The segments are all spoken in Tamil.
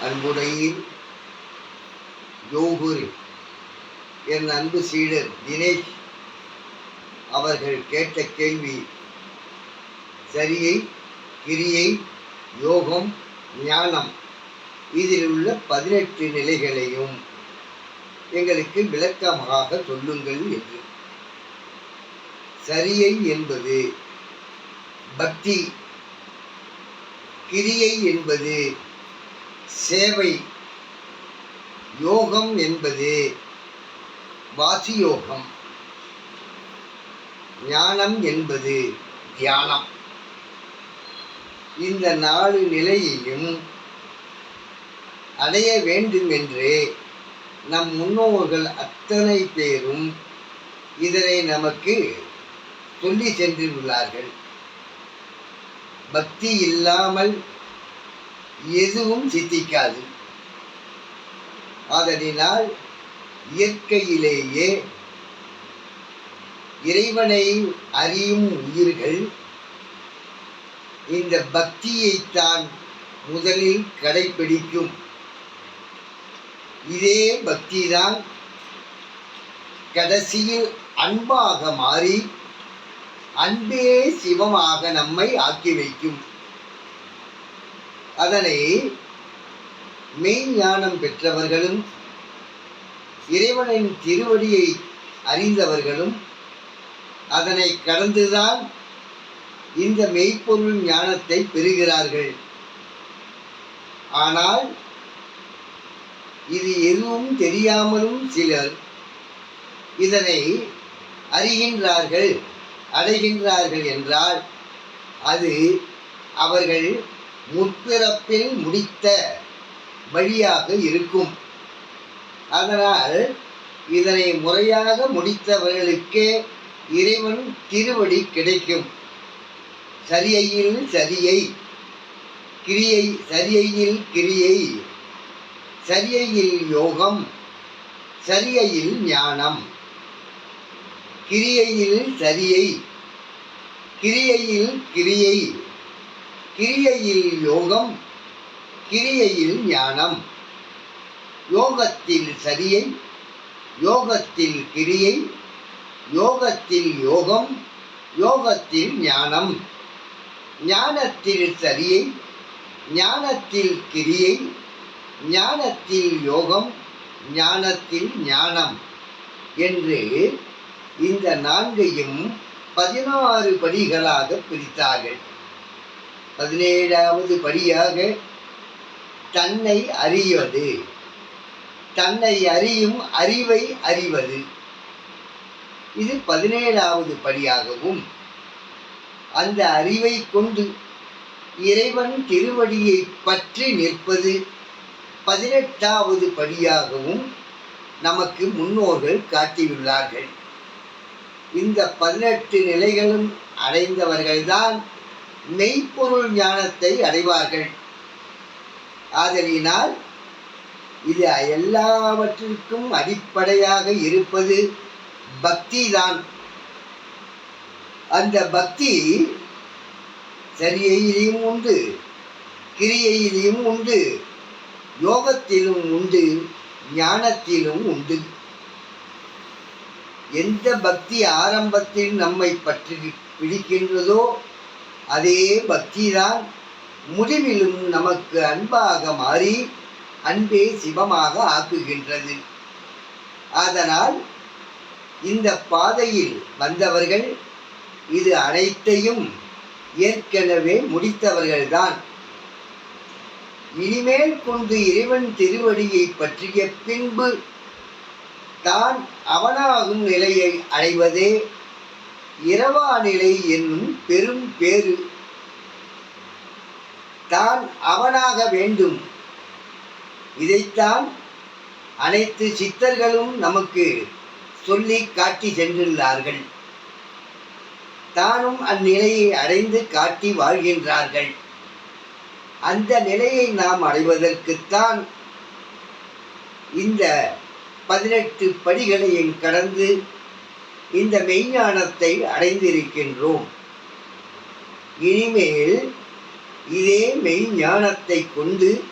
அன்புடையில் யோகுரி என் அன்பு சீடர் தினேஷ் அவர்கள் கேட்ட கேள்வி சரியை கிரியை யோகம் ஞானம் இதில் உள்ள பதினெட்டு நிலைகளையும் எங்களுக்கு விளக்கமாக சொல்லுங்கள் என்று. சரியை என்பது. பக்தி. கிரியை என்பது. சேவை. யோகம் என்பது. வாசியோகம். ஞானம் என்பது தியானம். இந்த நாலு நிலையையும் அடைய வேண்டும் என்று நம் முன்னோர்கள் அத்தனை பேரும் இதனை நமக்கு சொல்லி சென்றுள்ளார்கள். பக்தி இல்லாமல் எதுவும் சித்திக்காது. அதனால் இயற்கையிலேயே இறைவனை அறியும் உயிர்கள் இந்த பக்தியைத்தான் முதலில் கடைபிடிக்கும் இதே பக்திதான் கடைசியில் அன்பாக மாறி அன்பே சிவமாக நம்மை ஆக்கி வைக்கும். அதனை மெய்ஞானம் பெற்றவர்களும் இறைவனின் திருவடியை அறிந்தவர்களும் அதனை கடந்துதான் இந்த மெய்ப்பொருள் ஞானத்தை பெறுகிறார்கள். ஆனால் இது எதுவும் தெரியாமலும் சிலர் இதனை அறிகின்றார்கள். அடைகின்றார்கள் என்றால் அது அவர்கள் முற்பிறப்பில் முடித்த வழியாக இருக்கும். அதனால் இதனை முறையாக முடித்தவர்களுக்கே இறைவன் திருவடி கிடைக்கும். சரியையில் சரியை கிரியை சரியையில் கிரியை சரியையில் யோகம் சரியையில் ஞானம் கிரியையில் சரியை கிரியையில் கிரியை கிரியையில் யோகம் கிரியையில் ஞானம். யோகத்தில் சரியை யோகத்தில் கிரியை யோகத்தில் யோகம் யோகத்தில் ஞானம். ஞானத்தில் சரியை ஞானத்தில் கிரியை ஞானத்தில் யோகம் ஞானத்தில் ஞானம் என்று இந்த நான்கையும் பதினாறு படிகளாக பிரித்தார்கள். பதினேழாவது படியாக தன்னை அறிவது. தன்னை அறியும் அறிவை அறிவது. இது பதினேழாவது படியாகவும் அந்த அறிவை கொண்டு இறைவன் திருவடியை பற்றி நிற்பது பதினெட்டாவது படியாகவும் நமக்கு முன்னோர்கள் காட்டியுள்ளார்கள். இந்த பதினெட்டு நிலைகளும் அடைந்தவர்கள்தான் மெய்ப்பொருள் ஞானத்தை அடைவார்கள். ஆதலினால் இது எல்லாவற்றிற்கும் அடிப்படையாக இருப்பது பக்தி தான் அந்த பக்தி சரியையிலையும் உண்டு கிரியையிலையும் உண்டு யோகத்திலும் உண்டு ஞானத்திலும் உண்டு. எந்த பக்தி ஆரம்பத்தில் நம்மை பற்றி பிடிக்கின்றதோ அதே பக்திதான் முடிவிலும் நமக்கு அன்பாக மாறி அன்பே சிவமாக ஆக்குகின்றது. அதனால் இந்த பாதையில் வந்தவர்கள் இது அனைத்தையும் ஏற்கனவே முடித்தவர்கள்தான். இனிமேல் கொண்டு இறைவன் திருவடியை பற்றிய பின்பு தான் அவனாகும் நிலையை அடைவதே இரவா நிலை என்னும் பெரும் பேரு தான் அவனாக வேண்டும். இதைத்தான் அனைத்து சித்தர்களும் நமக்கு சொல்லி காட்டி சென்றுள்ளார்கள். தானும் அந்நிலையை அடைந்து காட்டி வாழ்கின்றார்கள். அந்த நிலையை நாம் அடைவதற்குத்தான் இந்த பதினெட்டு படிகளையும் கடந்து இந்த மெய்ஞானத்தை அடைந்திருக்கின்றோம். இனிமேல் இதே மெய்ஞானத்தை கொண்டு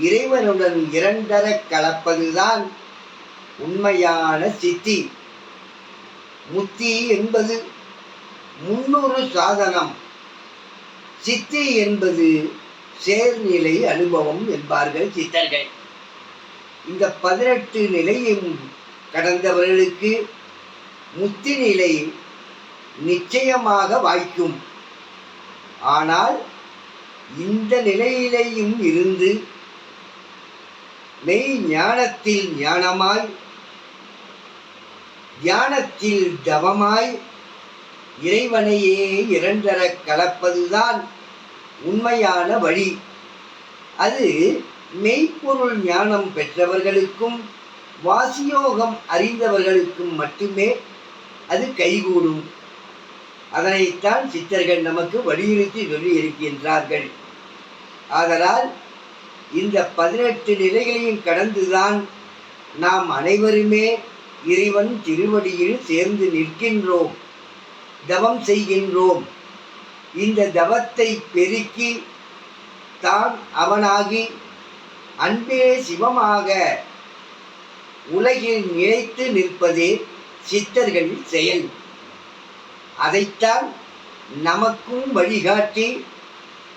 இறைவனுடன் இரண்டர கலப்பதுதான் உண்மையான சித்தி. முத்தி என்பது முன்னொரு சாதனம். சித்தி என்பது சேர்நிலை அனுபவம் என்பார்கள் சித்தர்கள். இந்த பதினெட்டு நிலையும் கடந்தவர்களுக்கு முத்தி நிலை நிச்சயமாக வாய்க்கும். ஆனால் இந்த நிலையிலேயும் இருந்து மெய் ஞானத்தில் ஞானமாய் தியானத்தில் தவமாய் இறைவனையே இரண்டர கலப்பதுதான் உண்மையான வழி. அது மெய்ப்பொருள் ஞானம் பெற்றவர்களுக்கும் வாசியோகம் அறிந்தவர்களுக்கும் மட்டுமே அது கைகூடும். அதனைத்தான் சித்தர்கள் நமக்கு வலியுறுத்தி சொல்லி இருக்கின்றார்கள் ஆதலால் இந்த பதினெட்டு நிலைகளையும் கடந்துதான் நாம் அனைவருமே இறைவன் திருவடியில் சேர்ந்து நிற்கின்றோம் தவம் செய்கின்றோம். இந்த தவத்தை பெருக்கி தான் அவனாகி அன்பே சிவமாக. உலகில் நிலைத்து நிற்பதே சித்தர்கள் செயல். அதைத்தான் நமக்கும் வழிகாட்டி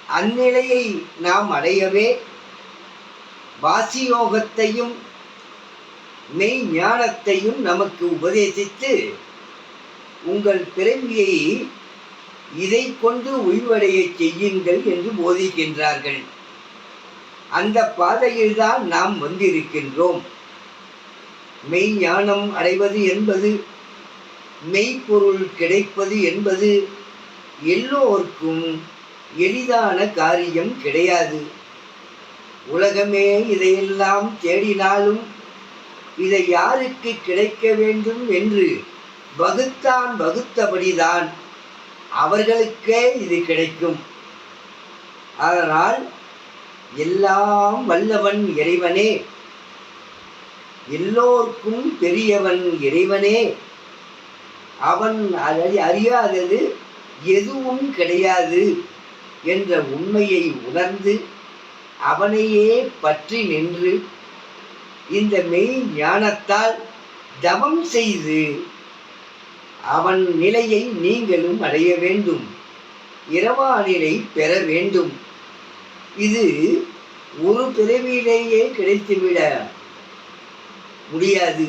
அந்நிலையை நாம் அடையவே வாசியோகத்தையும் மெய் ஞானத்தையும் நமக்கு உபதேசித்து உங்கள் பிறவியை இதை கொண்டு உய்வடைய செய்யுங்கள் என்று போதிக்கின்றார்கள். அந்த பாதையில் தான் நாம் வந்திருக்கின்றோம். மெய் ஞானம் அடைவது என்பது மெய்ப்பொருள் கிடைப்பது என்பது எல்லோருக்கும் எளிதான காரியம் கிடையாது. உலகமே இதையெல்லாம் தேடினாலும் இதை யாருக்கு கிடைக்க வேண்டும் என்று வகுத்தான் வகுத்தபடிதான் அவர்களுக்கே இது கிடைக்கும். அதனால் எல்லாம் வல்லவன் இறைவனே. எல்லோருக்கும் பெரியவன் இறைவனே. அவன் அதை அறியாதது எதுவும் கிடையாது என்ற உண்மையை உணர்ந்து அவனையே பற்றி நின்று இந்த மெய் ஞானத்தால் தவம் செய்து அவன் நிலையை நீங்களும் அடைய வேண்டும். இரவா நிலை பெற வேண்டும். இது ஒரு பிறவியிலேயே கிடைத்துவிட முடியாது.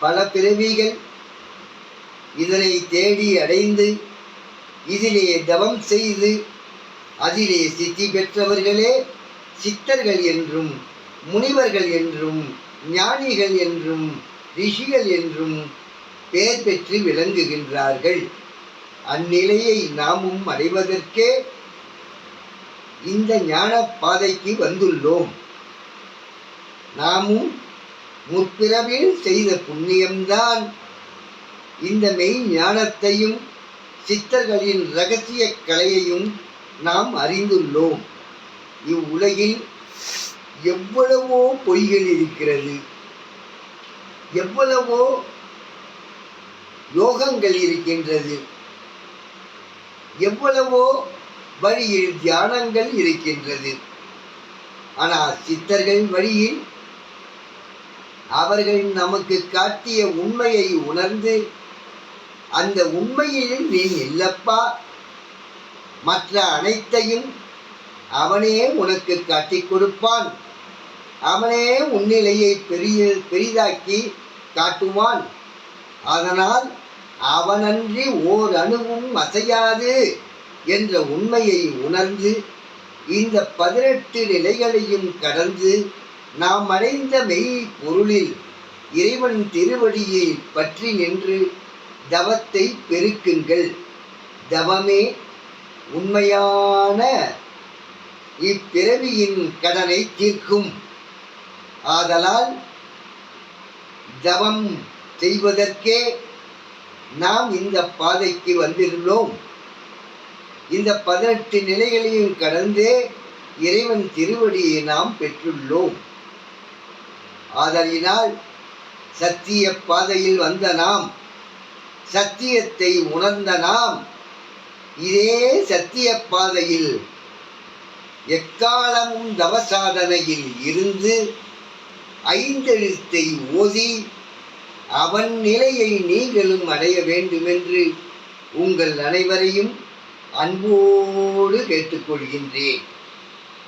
பல பிறவிகள் இதனை தேடி அடைந்து இதிலே தவம் செய்து அதிலே சித்தி பெற்றவர்களே சித்தர்கள் என்றும் முனிவர்கள் என்றும் ஞானிகள் என்றும் ரிஷிகள் என்றும் பெயர் பெற்று விளங்குகின்றார்கள். அந்நிலையை நாமும் அடைவதற்கே இந்த ஞான பாதைக்கு வந்துள்ளோம். நாமும் முற்பிறவில் செய்த புண்ணியம்தான். இந்த மெய் ஞானத்தையும் சித்தர்களின் ரகசிய கலையையும் நாம் அறிந்துள்ளோம். இவ்வுலகில் எவ்வளவோ பொய்கள் இருக்கிறது. எவ்வளவோ யோகங்கள் இருக்கின்றது. எவ்வளவோ வழியில் தியானங்கள் இருக்கின்றது. ஆனால் சித்தர்கள் வழியில் அவர்கள் நமக்கு காட்டிய உண்மையை உணர்ந்து அந்த உண்மையில் நீ இல்லப்பா. மற்ற அனைத்தையும் அவனே உனக்கு காட்டிக் கொடுப்பான். அவனே உன்னிலையை பெரிய பெரிதாக்கி காட்டுவான். அதனால் அவனன்றி ஓர் அணுவும் அசையாது. என்ற உண்மையை உணர்ந்து இந்த பதினெட்டு நிலைகளையும் கடந்து நாம் அடைந்த மெய் பொருளில் இறைவன் திருவடியை பற்றி நின்று தவத்தை பெருக்குங்கள். தவமே உண்மையான இப்பிறவியின் கடனை தீர்க்கும். ஆதலால் தவம் செய்வதற்கே நாம் இந்த பாதைக்கு வந்திருந்தோம். இந்த பதினெட்டு நிலைகளையும் கடந்தே இறைவன் திருவடியை நாம் பெற்றுள்ளோம். ஆதலினால் சத்திய பாதையில் வந்த நாம் சத்தியத்தை உணர்ந்த நாம் இதே சத்திய பாதையில் எக்காலமும் தவசாதனையில் இருந்து ஐந்தெழுத்தை ஓதி அவன் நிலையை நீங்களும் அடைய வேண்டுமென்று உங்கள் அனைவரையும் அன்போடு கேட்டுக்கொள்கின்றேன்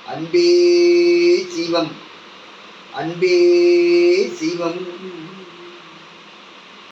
அன்பே சிவம் அன்பே சிவம்.